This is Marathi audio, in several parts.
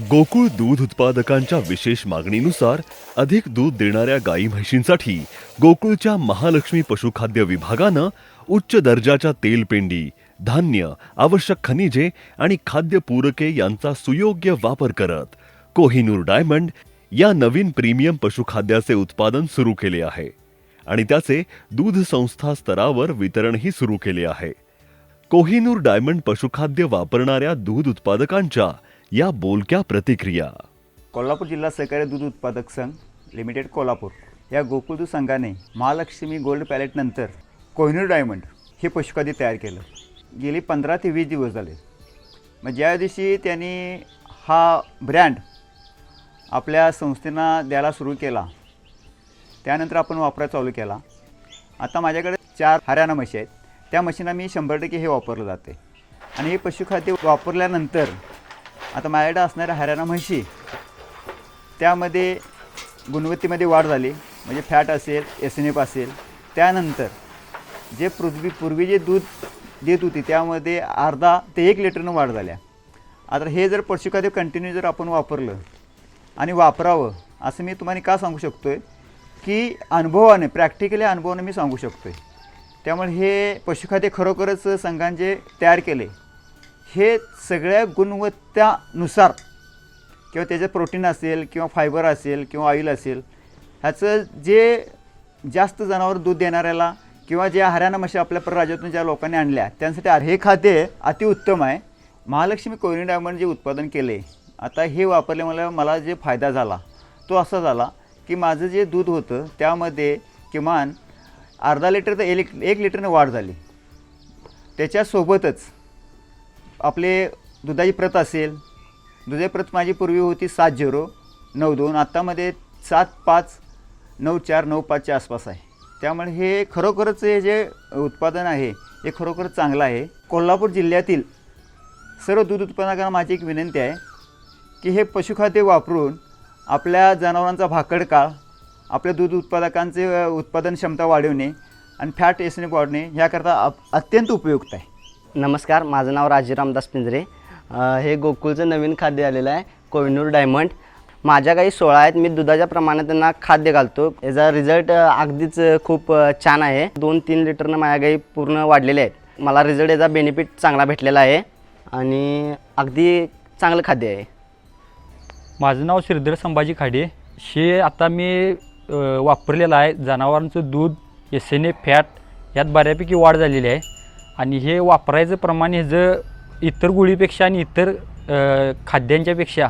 गोकुळ दूध उत्पादकांच्या विशेष मागणीनुसार अधिक दूध देणाऱ्या गाई म्हशींसाठी गोकुळच्या महालक्ष्मी पशुखाद्य विभागानं उच्च दर्जाच्या तेलपेंडी धान्य आवश्यक खनिजे आणि खाद्यपूरके यांचा सुयोग्य वापर करत कोहिनूर डायमंड या नवीन प्रीमियम पशुखाद्याचे उत्पादन सुरू केले आहे आणि त्याचे दूध संस्था स्तरावर वितरणही सुरू केले आहे. कोहिनूर डायमंड पशुखाद्य वापरणाऱ्या दूध उत्पादकांच्या या बोलक्या प्रतिक्रिया. कोल्हापूर जिल्हा सहकारी दूध उत्पादक संघ लिमिटेड कोल्हापूर या गोकुळ दूध संघाने महालक्ष्मी गोल्ड पॅलेटनंतर कोहिनूर डायमंड हे पशुखाद्य तयार केलं. गेली पंधरा ते वीस दिवस झाले. म्हणजे मग ज्या दिवशी त्यांनी हा ब्रँड आपल्या संस्थेनं द्यायला सुरू केला. त्यानंतर आपण वापरायला चालू केला. आता माझ्याकडे चार हरियाणा म्हशी आहेत. त्या म्हशींना मी शंभर टक्के हे वापरलं जाते. आणि हे पशुखाद्य वापरल्यानंतर आता माझ्याकडे असणाऱ्या हरियाणा म्हशी त्यामध्ये गुणवत्तेमध्ये वाढ झाली. म्हणजे फॅट असेल एस एन एफ असेल. त्यानंतर जे पृथ्वी पूर्वी जे दूध देत होती त्यामध्ये अर्धा ते एक लिटरनं वाढ झाल्या. आता हे जर पशुखाद्य कंटिन्यू जर आपण वापरलं आणि वापरावं असं मी तुम्हाला का सांगू शकतो आहे की अनुभवाने प्रॅक्टिकली अनुभवाने मी सांगू शकतो आहे त्यामुळे हे पशुखाद्य खरोखरच संघांचे तयार केले हे सगळ्या गुणवत्तानुसार किंवा त्याचं प्रोटीन असेल किंवा फायबर असेल किंवा ऑइल असेल ह्याचं जे जास्त जनावर दूध देणाऱ्याला किंवा ज्या हरियाणा म्हशी आपल्या परराज्यातून ज्या लोकांनी आणल्या त्यांसाठी हे खाद्य अतिउत्तम आहे. महालक्ष्मी कोरिन डायमंड जे उत्पादन केले आता हे वापरल्यामुळे मला जे फायदा झाला तो असा झाला की माझं जे दूध होतं त्यामध्ये किमान अर्धा लिटर तर एक एक लिटरनं वाढ झाली. त्याच्यासोबतच आपले दुधाची प्रत असेल दुधाची प्रत माझी पूर्वी होती सात झिरो नऊ दोन. आत्तामध्ये सात पाच नऊ चार नऊ पाचच्या आसपास आहे. त्यामुळे हे खरोखरच हे जे उत्पादन आहे हे खरोखरच चांगलं आहे. कोल्हापूर जिल्ह्यातील सर्व दूध उत्पादकांना माझी एक विनंती आहे की हे पशुखाद्य वापरून आपल्या जनावरांचा भाकड काळ आपल्या दूध उत्पादकांचे उत्पादन क्षमता वाढवणे आणि फॅट एसने वाढणे ह्याकरता अत्यंत उपयुक्त आहे. नमस्कार माझं नाव राजीरामदास पिंजरे. हे गोकुळचं नवीन खाद्य आलेलं आहे कोहिनूर डायमंड. माझ्या काही सोळा आहेत मी दुधाच्या प्रमाणात त्यांना खाद्य घालतो. याचा रिझल्ट अगदीच खूप छान आहे. दोन तीन लिटरनं माझ्या गाई पूर्ण वाढलेले आहेत. मला रिझल्ट याचा बेनिफिट चांगला भेटलेला आहे आणि अगदी चांगलं खाद्य आहे. माझं नाव श्रीधर संभाजी खाडे. हे आता मी वापरलेलं आहे. जनावरांचं दूध एस एन ए फॅट यात बऱ्यापैकी वाढ झालेली आहे. आणि हे वापरायचं प्रमाण ह्याचं इतर गोळीपेक्षा आणि इतर खाद्यांच्यापेक्षा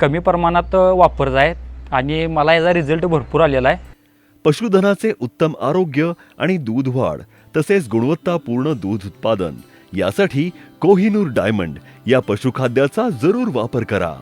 कमी प्रमाणात वापरत आहेत आणि मला याचा रिझल्ट भरपूर आलेला आहे. पशुधनाचे उत्तम आरोग्य आणि दूध वाढ तसेच गुणवत्तापूर्ण दूध उत्पादन यासाठी कोहिनूर डायमंड या पशुखाद्याचा जरूर वापर करा.